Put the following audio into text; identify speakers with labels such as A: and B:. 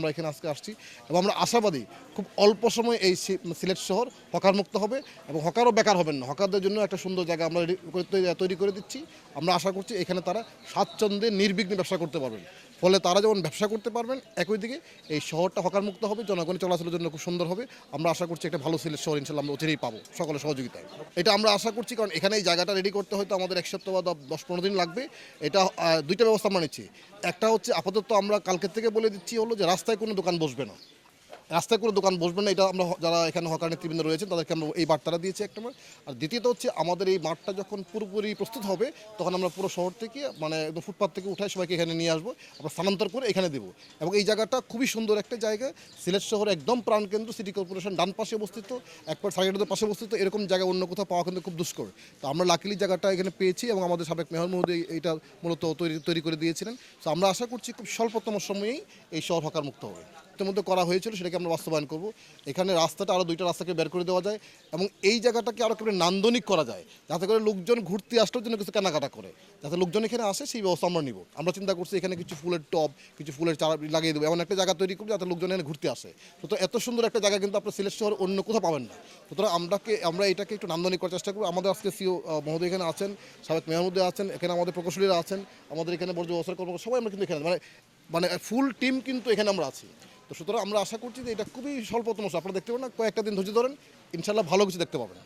A: আমরা এখানে আজকে আসছি এবং আমরা আশাবাদী খুব অল্প সময় এই সিলেট শহর হকার মুক্ত হবে এবং হকারও বেকার হবেন না। হকারদের জন্য একটা সুন্দর জায়গা আমরা তৈরি করে দিচ্ছি। আমরা আশা করছি এখানে তারা স্বাচ্ছন্দ্যে নির্বিঘ্নে ব্যবসা করতে পারবেন। ফলে তারা যেমন ব্যবসা করতে পারবেন, একই দিকে এই শহরটা হকারমুক্ত হবে জনগণ চলাচলের জন্য খুব সুন্দর হবে। আমরা আশা করছি একটা ভালো সিলেট শহর ইনশাল্লাহ আমরা অচিরেই পাবো সকলের সহযোগিতায়। এটা আমরা আশা করছি কারণ এখানে এই জায়গাটা রেডি করতে হয়তো আমাদের এক সপ্তাহ বা দশ পনেরো দিন লাগবে। এটা দুইটা ব্যবস্থা আমরা নিচ্ছি। একটা হচ্ছে আপাতত আমরা কালকের থেকে বলে দিচ্ছি হলো যে রাস্তায় কোনো দোকান বসবে না। রাস্তায় কোনো দোকান বসবে না, এটা আমরা যারা এখানে হকার নেতৃবৃন্দ রয়েছেন, তাদেরকে আমরা এই বার্তাটা দিয়েছি একটা নম্বর। আর দ্বিতীয়ত হচ্ছে আমাদের এই মাঠটা যখন পুরোপুরি প্রস্তুত হবে, তখন আমরা পুরো শহর থেকে মানে একদম ফুটপাথ থেকে উঠায় সবাইকে এখানে নিয়ে আসব, আমরা স্থানান্তর করে এখানে দেবো। এবং এই জায়গাটা খুবই সুন্দর একটা জায়গা, সিলেট শহর একদম প্রাণকেন্দ্র, সিটি কর্পোরেশন ডান পাশে অবস্থিত, একবার সাইডের পাশে অবস্থিত, এরকম জায়গা অন্য কোথাও পাওয়া কিন্তু খুব দুষ্কর। তো আমরা লাকিলি জায়গাটা এখানে পেয়েছি এবং আমাদের সাবেক মেয়র মহোদয় এইটা মূলত তৈরি তৈরি করে দিয়েছিলেন। তো আমরা আশা করছি খুব স্বল্পতম সময়েই এই শহর হকার মুক্ত হবে। এর মধ্যে করা হয়েছিল, সেটাকে আমরা বাস্তবায়ন করব। এখানে রাস্তাটা আরও দুইটা রাস্তাকে বের করে দেওয়া যায় এবং এই জায়গাটাকে আরও কেবল নান্দনিক করা যায়, যাতে করে লোকজন ঘুরতে আসলেও যেন কিছু কেনাকাটা করে। যাতে লোকজন এখানে আসে, সেই ব্যবস্থা আমরা নিব। আমরা চিন্তা করছি এখানে কিছু ফুলের টব, কিছু ফুলের চারা লাগিয়ে দেবো, এমন একটা জায়গা তৈরি করব যাতে লোকজন এখানে ঘুরতে আসে। তো এত সুন্দর একটা জায়গা কিন্তু আপনার সিলেট শহর অন্য কোথাও পাবেন না। সুতরাং আমরাকে, আমরা এটাকে একটু নান্দনিক করার চেষ্টা করব। আমাদের আজকে সিও মহোদয় এখানে আছেন, সাবেক মধ্যে আছেন, এখানে আমাদের প্রকৌশলীরা আছেন, আমাদের এখানে বর্জ্য ব্যবস্থা কর্মকর্তা, সবাই আমরা কিন্তু এখানে মানে মানে ফুল টিম কিন্তু এখানে আমরা আছি। তো সুতরাং আমরা আশা করছি যে এটা খুবই স্বল্পতম। আপনারা দেখতে পাবেন না, কয়েকটা দিন ধৈর্য ধরেন ইনশাল্লাহ ভালো কিছু দেখতে পাবেন